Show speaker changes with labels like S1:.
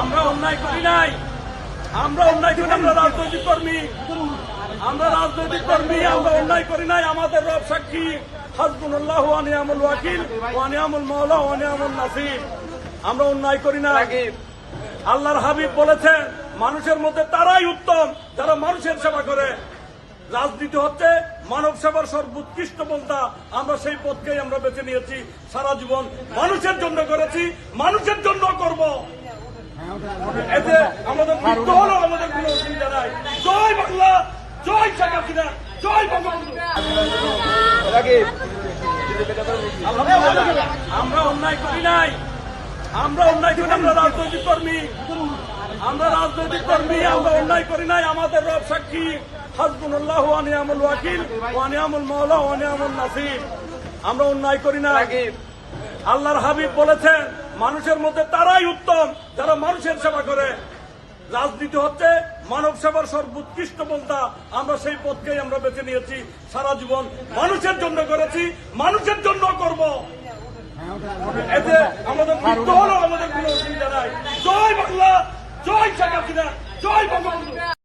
S1: আমরা অন্যায় করি নাই। আমরা অন্যায় করি আমরা রাজনৈতিক কর্মী। আমরা রাজনৈতিক কর্মী, আমরা অন্যায় করি নাই। আমাদের রব সাক্ষী হাসবুল্লাহ ওয়ানিয়ামুল ওয়াকিল ওয়ানিয়ামুল মাওলা ওয়ানিয়ামুল নাসির। আমরা অন্যায় করি না আল্লাহর হাবিব বলেছেন, মানুষের মধ্যে তারাই উত্তম, যারা মানুষের সেবা করে। রাজনীতি হচ্ছে মানব সেবার সর্বোৎকৃষ্ট পন্থা। আমরা সেই পথকেই আমরা বেছে নিয়েছি। সারা জীবন মানুষের জন্য করেছি, মানুষের জন্য করব। আমাদের হলো আমাদের কোনো অসুবিধা নাই। জয় বাংলা জয় শেখ হাসিনা জয় বঙ্গবন্ধু। আমরা অন্যায় করি নাই। আমরা অন্যায় করি আমরা রাজনৈতিক কর্মী। আমরা রাজনৈতিক কর্মী আমরা অন্যায় করি নাই। আমাদের রব সাক্ষী হাসবুল্লাহ ওয়ানিয়ামুল ওয়াকিল ওয়ানিয়ামুল মাওলা ওয়ানিয়ামুল নাসির। আমরা অন্যায় করি না আল্লাহর হাবিব বলেছেন মানুষের মধ্যে তারাই উত্তম যারা মানুষের সেবা করে। রাজনীতি হচ্ছে মানব সেবার সর্বোৎকৃষ্ট পন্থা। আমরা সেই পথকেই আমরা বেছে নিয়েছি। সারা জীবন মানুষের জন্য করেছি, মানুষের জন্য করব। এতে আমাদের মৃত্যু হলো আমাদের কোনো অসুবিধা নাই। জয় বাংলা, জয় শেখ হাসিনা, জয় বঙ্গবন্ধু।